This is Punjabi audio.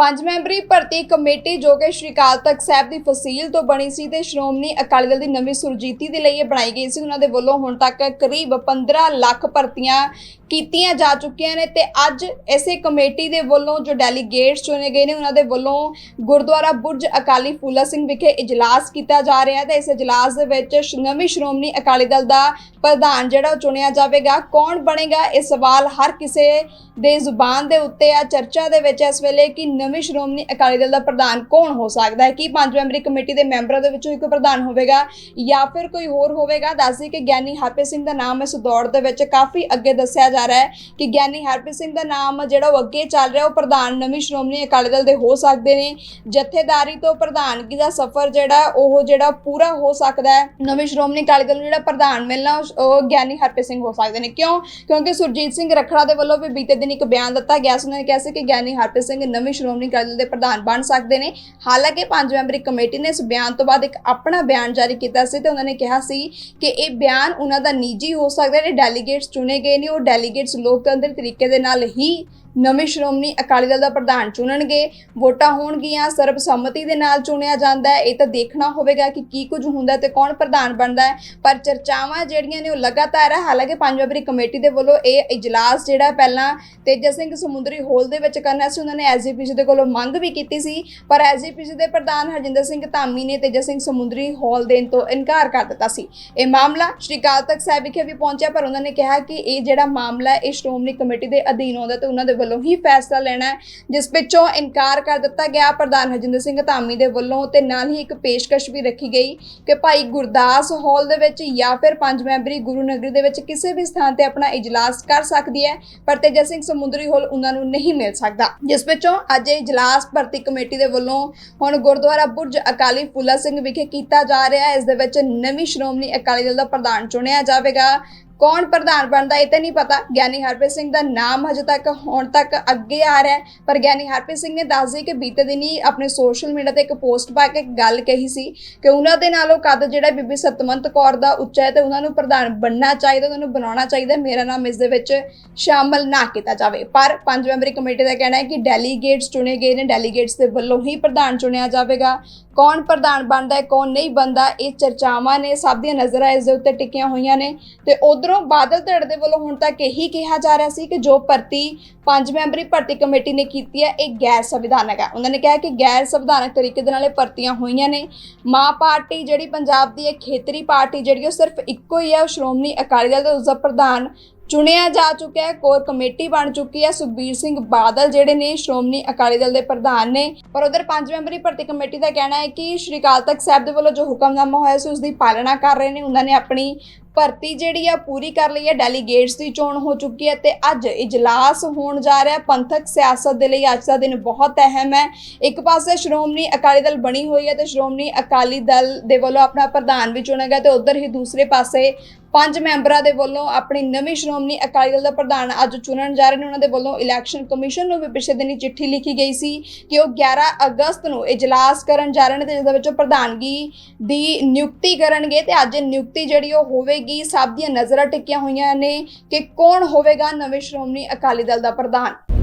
ਪੰਜ ਮੈਂਬਰੀ ਭਰਤੀ ਕਮੇਟੀ ਜੋ ਕਿ ਸ਼੍ਰੀ ਅਕਾਲ ਤਖਤ ਸਾਹਿਬ ਦੀ ਫਸੀਲ ਤੋਂ ਬਣੀ ਸੀ ਤੇ ਸ਼੍ਰੋਮਣੀ ਅਕਾਲੀ ਦਲ ਦੀ ਨਵੀਂ ਸੁਰਜੀਤੀ ਦੇ ਲਈ ਇਹ ਬਣਾਈ ਗਈ ਸੀ। ਉਹਨਾਂ ਦੇ ਵੱਲੋਂ ਹੁਣ ਤੱਕ ਕਰੀਬ 15 ਲੱਖ ਭਰਤੀਆਂ ਕੀਤੀਆਂ ਜਾ ਚੁੱਕੀਆਂ ਨੇ ਤੇ ਅੱਜ ਇਸੇ ਕਮੇਟੀ ਦੇ ਵੱਲੋਂ ਜੋ ਡੈਲੀਗੇਟਸ ਚੁਣੇ ਗਏ ਨੇ, ਉਹਨਾਂ ਦੇ ਵੱਲੋਂ ਗੁਰਦੁਆਰਾ ਬੁਰਜ ਅਕਾਲੀ ਫੂਲਾ ਸਿੰਘ ਵਿਖੇ ਇਜਲਾਸ ਕੀਤਾ ਜਾ ਰਿਹਾ ਹੈ ਤੇ ਇਸ ਇਜਲਾਸ ਦੇ ਵਿੱਚ ਸ਼- ਨਵੀਂ ਸ਼੍ਰੋਮਣੀ ਅਕਾਲੀ ਦਲ ਦਾ ਪ੍ਰਧਾਨ ਜਿਹੜਾ ਉਹ ਚੁਣਿਆ ਜਾਵੇਗਾ। ਕੌਣ ਬਣੇਗਾ? ਇਹ ਸਵਾਲ ਹਰ ਕਿਸੇ ਦੇ ਜ਼ੁਬਾਨ ਦੇ ਉੱਤੇ ਆ। ਚਰਚਾ ਦੇ ਵਿੱਚ ਇਸ ਵੇਲੇ ਕਿ ਨਵੀਂ ਸ਼੍ਰੋਮਣੀ ਅਕਾਲੀ ਦਲ ਦਾ ਪ੍ਰਧਾਨ ਕੌਣ ਹੋ ਸਕਦਾ ਹੈ? ਕੀ ਪੰਜ ਮੈਂਬਰੀ ਕਮੇਟੀ ਦੇ ਮੈਂਬਰਾਂ ਦੇ ਵਿੱਚੋਂ ਇੱਕ ਪ੍ਰਧਾਨ ਹੋਵੇਗਾ ਜਾਂ ਫਿਰ ਕੋਈ ਹੋਰ ਹੋਵੇਗਾ? ਦੱਸਦੀ ਕਿ ਗਿਆਨੀ ਹਾਪੇ ਸਿੰਘ ਦਾ ਨਾਮ ਇਸ ਦੌੜ ਦੇ ਵਿੱਚ ਕਾਫੀ ਅੱਗੇ ਦੱਸਿਆ ਜਾ ਰਿਹਾ ਹੈ ਕਿ ਗਿਆਨੀ ਹਰਪ੍ਰੀਤ ਸਿੰਘ ਦਾ ਨਾਮ ਜਿਹੜਾ ਉਹ ਅੱਗੇ ਚੱਲ ਰਿਹਾ, ਉਹ ਪ੍ਰਧਾਨ ਨਵੀਂ ਸ਼੍ਰੋਮਣੀ ਅਕਾਲੀ ਦਲ ਦੇ ਹੋ ਸਕਦੇ ਨੇ। ਜਥੇਦਾਰੀ ਤੋਂ ਪ੍ਰਧਾਨਗੀ ਦਾ ਸਫ਼ਰ ਜਿਹੜਾ ਉਹ ਜਿਹੜਾ ਪੂਰਾ ਹੋ ਸਕਦਾ ਹੈ। ਨਵੀਂ ਸ਼੍ਰੋਮਣੀ ਅਕਾਲੀ ਦਲ ਨੂੰ ਜਿਹੜਾ ਪ੍ਰਧਾਨ ਮਿਲਣਾ, ਉਹ ਗਿਆਨੀ ਹਰਪ੍ਰੀਤ ਸਿੰਘ ਹੋ ਸਕਦੇ ਨੇ। ਕਿਉਂ? ਕਿਉਂਕਿ ਸੁਰਜੀਤ ਸਿੰਘ ਰੱਖੜਾ ਦੇ ਵੱਲੋਂ ਵੀ ਬੀਤੇ ਦਿਨ ਇੱਕ ਬਿਆਨ ਦਿੱਤਾ ਗਿਆ ਸੀ। ਉਹਨਾਂ ਨੇ ਕਿਹਾ ਸੀ ਕਿ ਗਿਆਨੀ ਹਰਪ੍ਰੀਤ ਸਿੰਘ ਨਵੀਂ ਸ਼੍ਰੋਮਣੀ ਅਕਾਲੀ ਦਲ ਦੇ ਪ੍ਰਧਾਨ ਬਣ ਸਕਦੇ ਨੇ। ਹਾਲਾਂਕਿ ਪੰਜ ਮੈਂਬਰੀ ਕਮੇਟੀ ਨੇ ਇਸ ਬਿਆਨ ਤੋਂ ਬਾਅਦ ਇੱਕ ਆਪਣਾ ਬਿਆਨ ਜਾਰੀ ਕੀਤਾ ਸੀ ਤੇ ਉਹਨਾਂ ਨੇ ਕਿਹਾ ਸੀ ਕਿ ਇਹ ਬਿਆਨ ਉਹਨਾਂ ਦਾ ਨਿੱਜੀ ਹੋ ਸਕਦਾ ਹੈ, ਜਿਹੜੇ ਡੈਲੀਗੇਟਸ ਚੁਣੇ ਗਏ ਨੇ, ਉਹ ਡੈਲੀ ਡੈਲੀਗੇਟਸ ਲੋਕਤੰਤਰੀ ਤਰੀਕੇ ਦੇ ਨਾਲ ਹੀ ਨਵੇਂ ਸ਼੍ਰੋਮਣੀ ਅਕਾਲੀ ਦਲ ਦਾ ਪ੍ਰਧਾਨ ਚੁਣਨਗੇ, ਵੋਟਾਂ ਹੋਣਗੀਆਂ, ਸਰਬਸੰਮਤੀ ਦੇ ਨਾਲ ਚੁਣਿਆ ਜਾਂਦਾ ਹੈ। ਇਹ ਤਾਂ ਦੇਖਣਾ ਹੋਵੇਗਾ ਕਿ ਕੀ ਕੁਝ ਹੁੰਦਾ ਹੈ ਤੇ ਕੌਣ ਪ੍ਰਧਾਨ ਬਣਦਾ ਹੈ। ਪਰ ਚਰਚਾਵਾਂ ਜਿਹੜੀਆਂ ਨੇ ਉਹ ਲਗਾਤਾਰ ਹੈ। ਹਾਲਾਂਕਿ ਪੰਜ ਮੈਂਬਰੀ ਕਮੇਟੀ ਦੇ ਵੱਲੋਂ ਇਹ ਇਜਲਾਸ ਜਿਹੜਾ ਪਹਿਲਾਂ ਤੇਜਾ ਸਿੰਘ ਸਮੁੰਦਰੀ ਹੋਲ ਦੇ ਵਿੱਚ ਕਰਨਾ ਸੀ, ਉਹਨਾਂ ਨੇ ਐਸਜੀਪੀਸੀ ਦੇ ਕੋਲੋਂ ਮੰਗ ਵੀ ਕੀਤੀ ਸੀ। ਪਰ ਐਸਜੀਪੀਸੀ ਦੇ ਪ੍ਰਧਾਨ ਹਰਜਿੰਦਰ ਸਿੰਘ ਧਾਮੀ ਨੇ ਤੇਜਾ ਸਿੰਘ ਸਮੁੰਦਰੀ ਹੋਲ ਦੇਣ ਤੋਂ ਇਨਕਾਰ ਕਰ ਦਿੱਤਾ ਸੀ। ਇਹ ਮਾਮਲਾ ਸ਼੍ਰੀ ਅਕਾਲ ਤਖਤ ਸਾਹਿਬ ਵਿਖੇ ਵੀ ਪਹੁੰਚਿਆ, ਪਰ ਉਹਨਾਂ ਨੇ ਕਿਹਾ ਕਿ ਇਹ ਜਿਹੜਾ ਮਾਮਲਾ ਇਹ ਸ਼੍ਰੋਮਣੀ ਕਮੇਟੀ ਦੇ ਅਧੀਨ ਆਉਂਦਾ ਤੇ ਉਹਨਾਂ ਦੇ ਵੱਲੋਂ ਹੀ ਫੈਸਲਾ ਲੈਣਾ ਹੈ, ਜਿਸ ਵਿੱਚੋਂ ਇਨਕਾਰ ਕਰ ਦਿੱਤਾ ਗਿਆ ਪ੍ਰਧਾਨ ਹਰਜਿੰਦਰ ਸਿੰਘ ਧਾਮੀ ਦੇ ਵੱਲੋਂ ਤੇ ਨਾਲ ਹੀ ਇੱਕ ਪੇਸ਼ਕਸ਼ ਵੀ ਰੱਖੀ ਗਈ ਕਿ ਭਾਈ ਗੁਰਦਾਸ ਹਾਲ ਦੇ ਵਿੱਚ ਜਾਂ ਫਿਰ ਪੰਜ ਮੈਂਬਰੀ ਗੁਰੂ ਨਗਰੀ ਦੇ ਵਿੱਚ ਕਿਸੇ ਵੀ ਸਥਾਨ ਤੇ ਆਪਣਾ ਇਜਲਾਸ ਕਰ ਸਕਦੀ ਹੈ, ਪਰ ਤੇਜਾ ਸਿੰਘ ਸਮੁੰਦਰੀ ਹਾਲ ਉਹਨਾਂ ਨੂੰ ਨਹੀਂ ਮਿਲ ਸਕਦਾ। ਜਿਸ ਵਿੱਚੋਂ ਅੱਜ ਇਹ ਇਜਲਾਸ ਭਰਤੀ ਕਮੇਟੀ ਦੇ ਵੱਲੋਂ ਹੁਣ ਗੁਰਦੁਆਰਾ ਬੁਰਜ ਅਕਾਲੀ ਫੂਲਾ ਸਿੰਘ ਵਿਖੇ ਕੀਤਾ ਜਾ ਰਿਹਾ ਹੈ, ਇਸ ਦੇ ਵਿੱਚ ਨਵੀਂ ਸ਼੍ਰੋਮਣੀ ਅਕਾਲੀ ਦਲ ਦਾ ਪ੍ਰਧਾਨ ਚੁਣਿਆ ਜਾਵੇਗਾ। ਕੌਣ ਪ੍ਰਧਾਨ ਬਣਦਾ ਇਹ ਤਾਂ ਨਹੀਂ ਪਤਾ। ਗਿਆਨੀ ਹਰਪ੍ਰੀਤ ਸਿੰਘ ਦਾ ਨਾਮ ਹਜੇ ਤੱਕ, ਹੁਣ ਤੱਕ ਅੱਗੇ ਆ ਰਿਹਾ ਹੈ। ਪਰ ਗਿਆਨੀ ਹਰਪ੍ਰੀਤ ਸਿੰਘ ਨੇ ਦੱਸ ਕਿ ਬੀਤੇ ਦਿਨੀ ਆਪਣੇ ਸੋਸ਼ਲ ਮੀਡੀਆ ਤੇ ਇੱਕ ਪੋਸਟ ਪਾ ਕੇ ਗੱਲ ਕਹੀ ਸੀ ਕਿ ਉਹਨਾਂ ਦੇ ਨਾਲੋਂ ਕੱਦ ਜਿਹੜਾ ਬੀਬੀ ਸਤਮੰਤ ਕੌਰ ਦਾ ਉੱਚਾ ਹੈ ਤੇ ਉਹਨਾਂ ਨੂੰ ਪ੍ਰਧਾਨ ਬਣਨਾ ਚਾਹੀਦਾ, ਉਹਨਾਂ ਨੂੰ ਬਣਾਉਣਾ ਚਾਹੀਦਾ। ਮੇਰਾ ਨਾਮ ਇਸ ਦੇ ਵਿੱਚ ਸ਼ਾਮਲ ਨਾ ਕੀਤਾ ਜਾਵੇ। ਪਰ ਪੰਜ ਮੈਂਬਰੀ ਕਮੇਟੀ ਦਾ ਕਹਿਣਾ ਹੈ ਕਿ ਡੈਲੀਗੇਟਸ ਚੁਣੇ ਗਏ ਨੇ। ਡੈਲੀਗੇਟਸ ਦੇ ਵੱਲੋਂ ਹੀ ਪ੍ਰਧਾਨ ਚੁਣਿਆ ਜਾਵੇਗਾ। ਕੌਣ ਪ੍ਰਧਾਨ ਬਣਦਾ ਹੈ, ਕੌਣ ਨਹੀਂ ਬਣਦਾ, ਇਹ ਚਰਚਾਵਾਂ ਨੇ। ਸਭ ਦੀਆਂ ਨਜ਼ਰਾਂ ਇਸ ਦੇ ਉੱਤੇ ਟਿਕੀਆਂ ਹੋਈਆਂ ਨੇ ਤੇ ਉਧਰੋਂ ਬਾਦਲ ਧੜ ਦੇ ਵੱਲੋਂ ਹੁਣ ਤੱਕ ਇਹੀ ਕਿਹਾ ਜਾ ਰਿਹਾ ਸੀ ਕਿ ਜੋ ਭਰਤੀ ਪੰਜ ਮੈਂਬਰੀ ਭਰਤੀ ਕਮੇਟੀ ਨੇ ਕੀਤੀ ਹੈ, ਇਹ ਗੈਰ ਸੰਵਿਧਾਨਕ ਹੈ। ਉਹਨਾਂ ਨੇ ਕਿਹਾ ਕਿ ਗੈਰ ਸੰਵਿਧਾਨਕ ਤਰੀਕੇ ਦੇ ਨਾਲ ਇਹ ਭਰਤੀਆਂ ਹੋਈਆਂ ਨੇ। ਮਾਂ ਪਾਰਟੀ ਜਿਹੜੀ ਪੰਜਾਬ ਦੀ ਹੈ, ਖੇਤਰੀ ਪਾਰਟੀ ਜਿਹੜੀ ਉਹ ਸਿਰਫ ਇੱਕੋ ਹੀ ਹੈ, ਉਹ ਸ਼੍ਰੋਮਣੀ ਅਕਾਲੀ ਦਲ ਦਾ ਉਸਦਾ ਪ੍ਰਧਾਨ ਚੁਣਿਆ ਜਾ ਚੁੱਕਿਆ ਹੈ, ਕੋਰ ਕਮੇਟੀ ਬਣ ਚੁੱਕੀ ਹੈ, ਸੁਖਬੀਰ ਸਿੰਘ ਬਾਦਲ ਜਿਹੜੇ ਨੇ, ਸ਼੍ਰੋਮਣੀ ਅਕਾਲੀ ਦਲ ਦੇ ਪ੍ਰਧਾਨ ਨੇ। ਪਰ ਉਧਰ ਪੰਜ ਮੈਂਬਰੀ ਭਰਤੀ ਕਮੇਟੀ ਦਾ ਕਹਿਣਾ ਹੈ ਕਿ ਸ਼੍ਰੀ ਅਕਾਲ ਤਖਤ ਸਾਹਿਬ ਦੇ ਵੱਲੋਂ ਜੋ ਹੁਕਮਨਾਮਾ ਹੋਇਆ ਸੀ ਉਸ ਦੀ ਪਾਲਣਾ ਕਰ ਰਹੇ ਨੇ। ਉਹਨਾਂ ਨੇ ਆਪਣੀ ਭਰਤੀ ਜਿਹੜੀ ਆ, ਪੂਰੀ ਕਰ ਲਈ ਹੈ। ਡੈਲੀਗੇਟਸ ਦੀ ਚੋਣ ਹੋ ਚੁੱਕੀ ਹੈ ਤੇ ਅੱਜ ਇਜਲਾਸ ਹੋਣ ਜਾ ਰਿਹਾ ਪੰਥਕ ਸਿਆਸਤ ਦੇ ਲਈ ਅੱਜ ਦਾ ਦਿਨ ਬਹੁਤ ਅਹਿਮ ਹੈ। ਇੱਕ ਪਾਸੇ ਸ਼੍ਰੋਮਣੀ ਅਕਾਲੀ ਦਲ ਬਣੀ ਹੋਈ ਹੈ ਤੇ ਸ਼੍ਰੋਮਣੀ ਅਕਾਲੀ ਦਲ ਦੇ ਵੱਲੋਂ ਆਪਣਾ ਪ੍ਰਧਾਨ ਵੀ ਚੁਣਿਆ ਗਿਆ ਤੇ ਉਧਰ ਹੀ ਦੂਸਰੇ ਪਾਸੇ ਪੰਜ ਮੈਂਬਰਾਂ ਦੇ ਵੱਲੋਂ ਆਪਣੀ ਨਵੀਂ ਸ਼੍ਰੋਮਣੀ ਅਕਾਲੀ ਦਲ ਦਾ ਪ੍ਰਧਾਨ ਅੱਜ ਚੁਣਨ ਜਾ ਰਹੇ ਨੇ। ਉਹਨਾਂ ਦੇ ਵੱਲੋਂ ਇਲੈਕਸ਼ਨ ਕਮਿਸ਼ਨ ਨੂੰ ਵੀ ਪਿਛਲੇ ਦਿਨੀ ਚਿੱਠੀ ਲਿਖੀ ਗਈ ਸੀ ਕਿ ਉਹ 11 ਅਗਸਤ ਨੂੰ ਇਜਲਾਸ ਕਰਨ ਜਾ ਰਹੇ ਨੇ ਤੇ ਜਿਸ ਦੇ ਵਿੱਚ ਪ੍ਰਧਾਨਗੀ ਦੀ ਨਿਯੁਕਤੀ ਕਰਨਗੇ ਤੇ ਅੱਜ ਨਿਯੁਕਤੀ ਜਿਹੜੀ ਉਹ ਹੋਵੇਗੀ, ਸਭ ਦੀਆਂ ਨਜ਼ਰਾਂ ਟਿਕੀਆਂ ਹੋਈਆਂ ਨੇ ਕਿ ਕੌਣ ਹੋਵੇਗਾ ਨਵੇਂ ਸ਼੍ਰੋਮਣੀ ਅਕਾਲੀ ਦਲ ਦਾ ਪ੍ਰਧਾਨ।